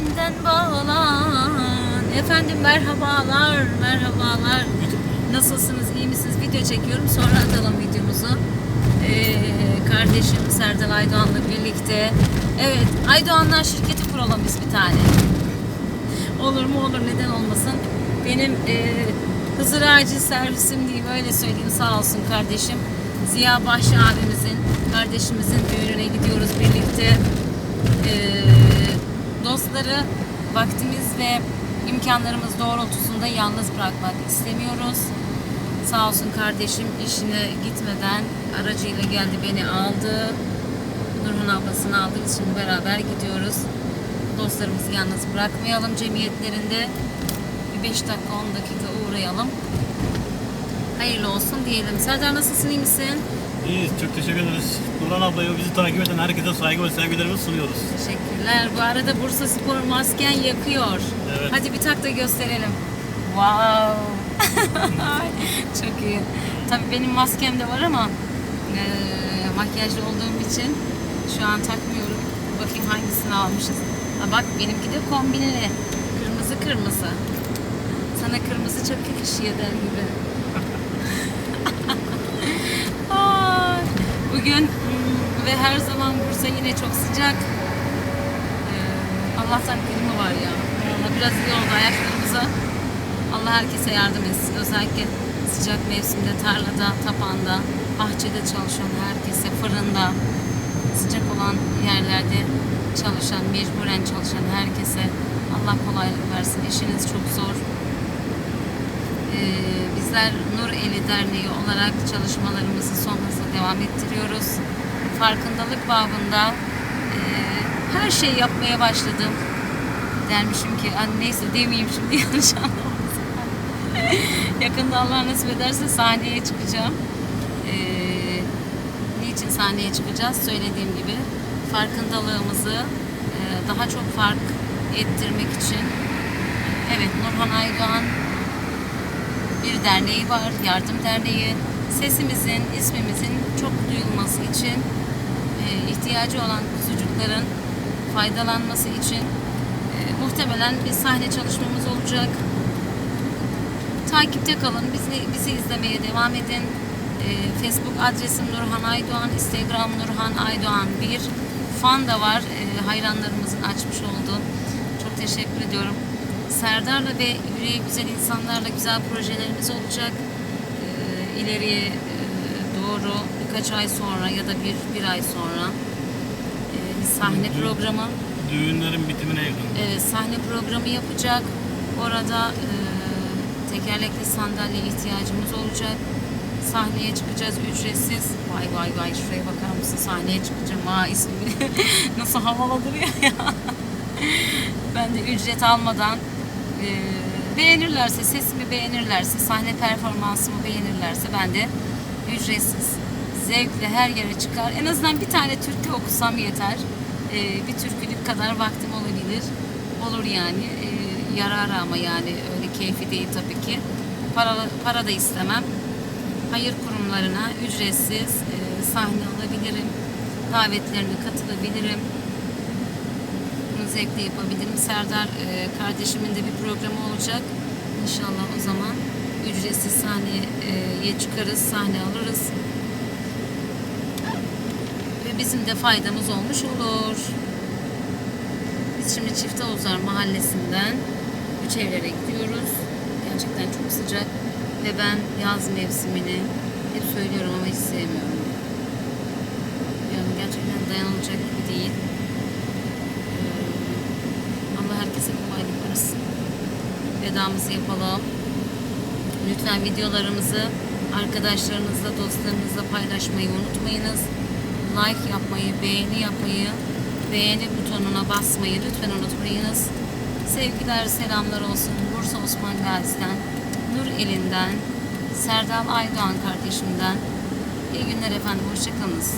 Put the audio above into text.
benden bağlan. Efendim merhabalar, merhabalar. Nasılsınız, iyi misiniz? Video çekiyorum, sonra atalım videomuzu. Ee, kardeşim Serdal Aydoğan'la birlikte. Evet, Aydoğanlar şirketi kuralım biz bir tane. Olur mu olur, neden olmasın. Benim e, Hızır Acil Servisim diyeyim, öyle söyleyeyim sağ olsun kardeşim. Ziya Bahşi abimizin, kardeşimizin düğününe gidiyoruz birlikte. Ee, dostları vaktimiz ve imkanlarımız doğrultusunda yalnız bırakmak istemiyoruz. Sağ olsun kardeşim işine gitmeden aracıyla geldi beni aldı. Nurhan ablasını aldı. Biz şimdi beraber gidiyoruz. Dostlarımızı yalnız bırakmayalım cemiyetlerinde. Bir 5 dakika 10 dakika uğrayalım. Hayırlı olsun diyelim. Serdar nasılsın iyi misin? İyiyiz, çok teşekkür ederiz. Nurhan ablayı bizi takip eden herkese saygı ve sevgilerimizi sunuyoruz. Teşekkürler. Bu arada Bursa Spor masken yakıyor. Evet. Hadi bir tak da gösterelim. Wow. Çok iyi. Tabii benim maskem de var ama eee makyajlı olduğum için şu an takmıyorum. Bakayım hangisini almışız. Ha bak benimki de kombinli. Kırmızı kırmızı. Sana kırmızı çok yakışıyor der gibi. Bugün hmm, ve her zaman Bursa yine çok sıcak. Ee, Allah'tan klima var ya. Vallahi biraz iyi oldu ayaklarımıza. Allah herkese yardım etsin. Özellikle sıcak mevsimde tarlada, tapanda, bahçede çalışan herkese, fırında, sıcak olan yerlerde çalışan, mecburen çalışan herkese Allah kolaylık versin. İşiniz çok zor. Ee, bizler Nur Eli Derneği olarak çalışmalarımızı son hızla devam ettiriyoruz. Farkındalık babında e, her şeyi yapmaya başladım. Dermişim ki "Ay, neyse demeyeyim şimdi yanlış anlamasın. Yakında Allah nasip ederse sahneye çıkacağım. Ee, niçin sahneye çıkacağız? Söylediğim gibi farkındalığımızı e, daha çok fark ettirmek için Evet Nurhan Aydoğan bir derneği var, yardım derneği. Sesimizin, ismimizin çok duyulması için, e, ihtiyacı olan kuzucukların faydalanması için e, muhtemelen bir sahne çalışmamız olacak. Takipte kalın, bizi, bizi izlemeye devam edin. E, Facebook adresim Nurhan Aydoğan, Instagram Nurhan Aydoğan 1. Fan da var, e, hayranlarımızın açmış olduğu. Çok teşekkür ediyorum. Serdar'la ve yüreği güzel insanlarla güzel projelerimiz olacak. Ee, ileriye e, doğru birkaç ay sonra ya da bir, bir ay sonra e, bir sahne Dü- programı Düğünlerin bitimine yakın. e, sahne programı yapacak. Orada e, tekerlekli sandalye ihtiyacımız olacak. Sahneye çıkacağız ücretsiz. Vay vay vay şuraya bakar mısın? Sahneye çıkacağım. Ha ismi nasıl havalı duruyor ya. ben de ücret almadan beğenirlerse, sesimi beğenirlerse, sahne performansımı beğenirlerse ben de ücretsiz zevkle her yere çıkar. En azından bir tane türkü okusam yeter. E, bir türkülük kadar vaktim olabilir. Olur yani. E, yararı ama yani öyle keyfi değil tabii ki. Para, para da istemem. Hayır kurumlarına ücretsiz e, sahne alabilirim. Davetlerine katılabilirim zevkle yapabilirim. Serdar e, kardeşimin de bir programı olacak. İnşallah o zaman ücretsiz sahneye çıkarız, sahne alırız. Ve bizim de faydamız olmuş olur. Biz şimdi Çifte Ozar mahallesinden üç evlere gidiyoruz. Gerçekten çok sıcak. Ve ben yaz mevsimini hep söylüyorum ama hiç sevmiyorum. Yani gerçekten dayanılacak gibi değil. Allah herkese kolaylık versin. Vedamızı yapalım. Lütfen videolarımızı arkadaşlarınızla, dostlarınızla paylaşmayı unutmayınız. Like yapmayı, beğeni yapmayı, beğeni butonuna basmayı lütfen unutmayınız. Sevgiler, selamlar olsun. Bursa Osman Gazi'den, Nur Elinden, Serdal Aydoğan kardeşimden. İyi günler efendim, hoşçakalınız.